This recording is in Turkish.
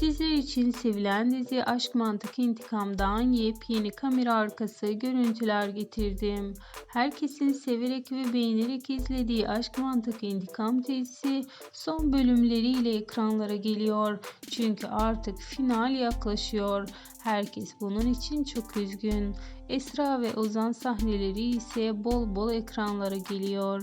Sizler için sevilen dizi Aşk Mantık İntikam'dan yepyeni kamera arkası görüntüler getirdim. Herkesin severek ve beğenerek izlediği Aşk Mantık İntikam dizisi son bölümleriyle ekranlara geliyor. Çünkü artık final yaklaşıyor. Herkes bunun için çok üzgün. Esra ve Ozan sahneleri ise bol bol ekranlara geliyor.